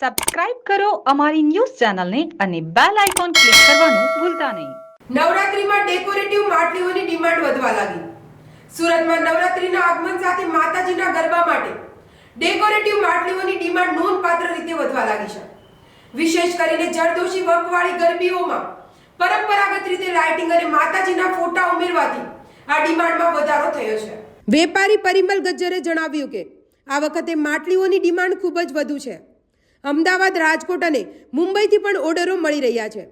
Subscribe કરો અમારી news ચેનલને અને બેલ આઇકોન ક્લિક કરવાનું ભૂલતા નહીં. નવરાત્રીમાં ડેકોરેટિવ માટલીઓની ડિમાન્ડ વધવા લાગી. સુરતમાં નવરાત્રીના આગમન સાથે માતાજીના ગરબા માટે ડેકોરેટિવ માટલીઓની ડિમાન્ડ નોંધપાત્ર રીતે વધવા લાગી છે. વિશેષ કરીને જરદોશી વર્કવાળી ગરબીઓમાં પરંપરાગત રીતે લાઇટિંગ અને માતાજીના ફોટા ઉમેરવાથી આ ડિમાન્ડમાં વધારો થયો છે. વેપારી પરિમલ ગજ્જરે જણાવ્યું કે આ વખતે માટલીઓની ડિમાન્ડ ખૂબ જ વધુ છે. અમદાવાદ, રાજકોટ અને મુંબઈથી પણ ઓર્ડરો મળી રહ્યા છે.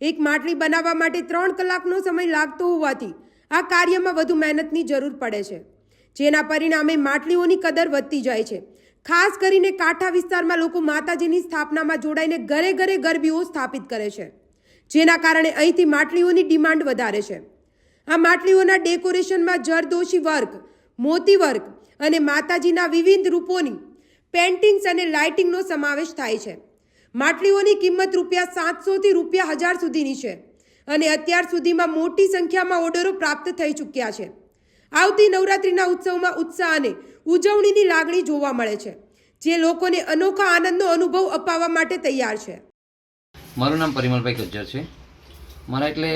એક માટલી બનાવવા માટે ત્રણ કલાકનો સમય લાગતો હોવાથી આ કાર્યમાં વધુ મહેનતની જરૂર પડે છે. જેના પરિણામે માટલીઓની કદર વધતી જાય છે. ખાસ કરીને કાંઠા વિસ્તારમાં લોકો માતાજીની સ્થાપનામાં જોડાઈને ઘરે ઘરે ગરબીઓ સ્થાપિત કરે છે. જેના કારણે અહીંથી માટલીઓની ડિમાન્ડ વધારે છે. આ માટલીઓના ડેકોરેશનમાં જરદોશી વર્ક, મોતી વર્ક અને માતાજીના વિવિધ રૂપોની પેન્ટિંગ્સ અને લાઇટિંગનો સમાવેશ થાય છે. માટલીઓની કિંમત રૂપિયા સાતસોથી રૂપિયા હજાર સુધીની છે અને અત્યાર સુધીમાં મોટી સંખ્યામાં ઓર્ડરો પ્રાપ્ત થઈ ચૂક્યા છે. આવતી નવરાત્રિના ઉત્સવમાં ઉત્સાહ અને ઉજવણીની લાગણી જોવા મળે છે, જે લોકોને અનોખા આનંદનો અનુભવ અપાવવા માટે તૈયાર છે. મારું નામ પરિમલભાઈ ગજ્જર છે. મારા એટલે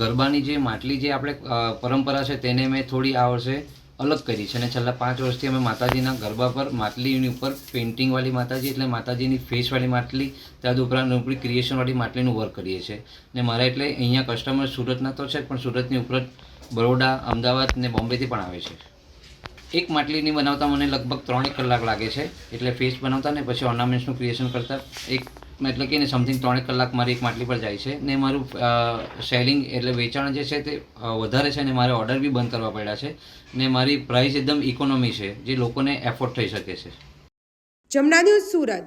ગરબાની જે માટલી જે આપણે પરંપરા છે તેને મેં થોડી આ વર્ષે અલગ કરી છે. અને છેલ્લા પાંચ વર્ષથી અમે માતાજીના ગરબા પર, માટલીની ઉપર પેઇન્ટિંગવાળી માતાજી એટલે માતાજીની ફેસવાળી માટલી, ત્યાર ઉપરાંત ઉપરી ક્રિએશનવાળી માટલીનું વર્ક કરીએ છીએ. ને મારા એટલે અહીંયા કસ્ટમર સુરતના તો છે પણ સુરતની ઉપર બરોડા, અમદાવાદ ને બોમ્બેથી પણ આવે છે. એક માટલીની બનાવતા મને લગભગ ત્રણેક કલાક લાગે છે. એટલે ફેસ બનાવતા ને પછી ઓર્નામેન્ટ્સનું ક્રિએશન કરતાં એક એટલે કે સમથિંગ ત્રણેક કલાક મારી એક માટલી પર જાય છે ને મારું સેલિંગ એટલે વેચાણ જે છે તે વધારે છે ને મારે ઓર્ડર બી બંધ કરવા પડ્યા છે ને મારી પ્રાઇસ એકદમ ઇકોનોમી છે જે લોકોને એફોર્ડ થઈ શકે છે. જમના ન્યૂઝ સુરત.